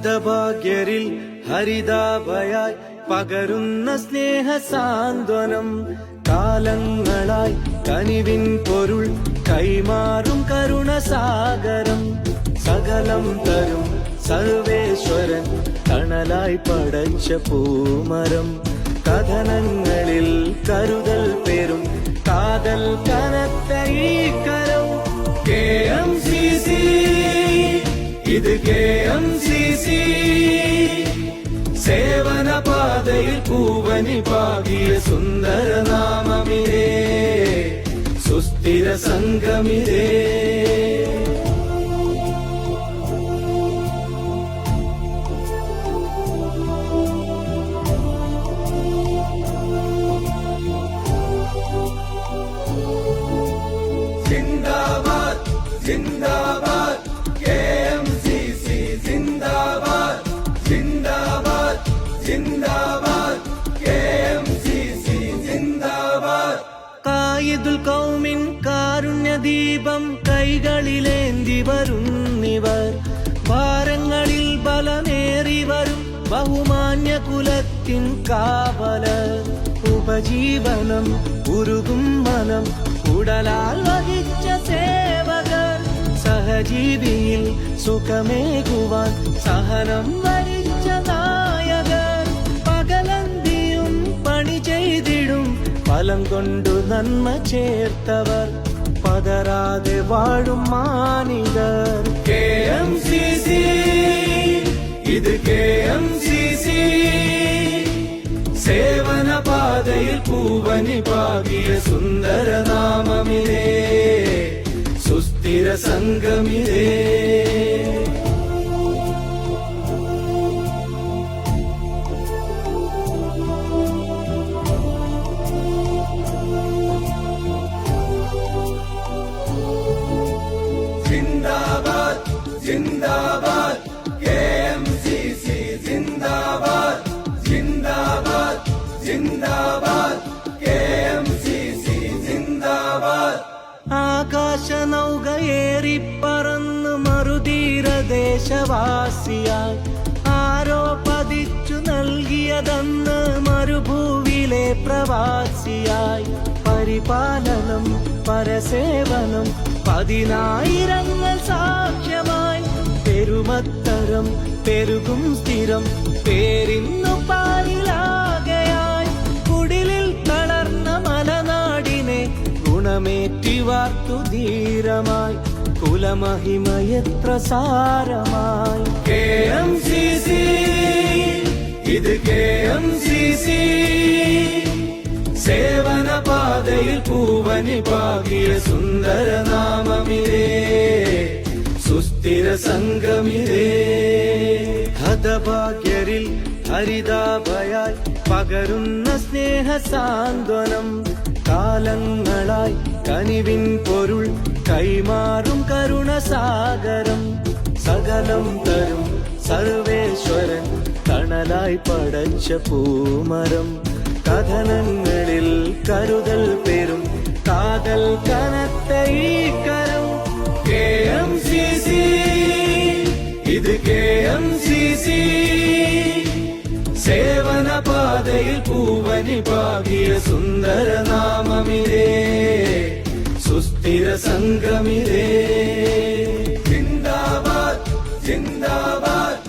ഹതഭാഗ്യരിൽ ഹരിതാഭയായി പകരുന്ന സ്നേഹ സാന്ത്വനം കാലങ്ങളായി കനിവിൻ പൊരുൾ കൈമാറും കരുണസാഗരം. സകലം തരും സർവേശ്വരൻ തണലായി പടച്ച പൂമരം. കഥനങ്ങളിൽ കരുതൽ പാതയിൽ പൂവനി പാകിയ സുന്ദര നാമമിതേ സുസ്ഥിര സംഗമിതേ കായിദുൽ കൗമിൻ കാരുണ്യദീപം കൈകളിലേന്തി വരുന്നിവർ ഭാരങ്ങളിൽ ബലമേറി വരും ബഹുമാന്യ കുലത്തിൻ കാവലർ. ഉപജീവനം ഉരുകും മനം ഉടലാൽ വഹിച്ച സേവകർ. സഹജീവിയിൽ സുഖമേകുവാൻ സഹനം വരിച്ച ഫലം കൊണ്ടു നന്മ ചേർത്തവർ പതരാതെ വാഴും മാനികർ കെ എം സി സി ഇത് കെ എം സി സി സേവന ജിന്ദാബാദ് കെ എം സി സി ജിന്ദാബാദ് ജിന്ദാബാദ് ജിന്ദാബാദ് കെ എം സി സി ജിന്ദാബാദ്. ആകാശ നൗകയേറി പറന്ന് മറുതീര ദേശവാസിയായി ആരോ പതിച്ചു നൽകിയതെന്ന് മരുഭൂവിലെ പ്രവാസിയായി. പരിപാലനം പരസേവനം പതിനായിരങ്ങൾ സാക്ഷ്യമായി പെരുമത്തരം പെരുകും സ്ഥിരം. പേരിന്നു പാലിലാകയായി കുടിലിൽ തളർന്ന മലനാടിനെ ഗുണമേറ്റി വാർത്തു ധീരമായി. കുലമഹിമയത്ര സാരമായി. കെ എം സി സി ഇത് കെ എം സി സി. സേവന പാതയിൽ പൂവനി പാകിയ സുന്ദര നാമമിതേ സുസ്ഥിര സംഗമിതേ. ഹതഭാഗ്യരിൽ ഹരിതാഭയായി പകരുന്ന സ്നേഹ സാന്ത്വനം കാലങ്ങളായി കനിവിൻ പൊരുൾ കൈമാറും കരുണസാഗരം. സകലം തരും സർവേശ്വരൻ തണലായി പടച്ച പൂമരം. കഥനങ്ങളിൽ കരുതൽ പേരും കാതൽ കനത്ത കരം. പാതയിൽ പൂവനി പാകിയ സുന്ദര നാമമിരേ സുസ്ഥിര സംഗമിരേ ജിന്ദാബാദ് ജിന്ദാബാദ്.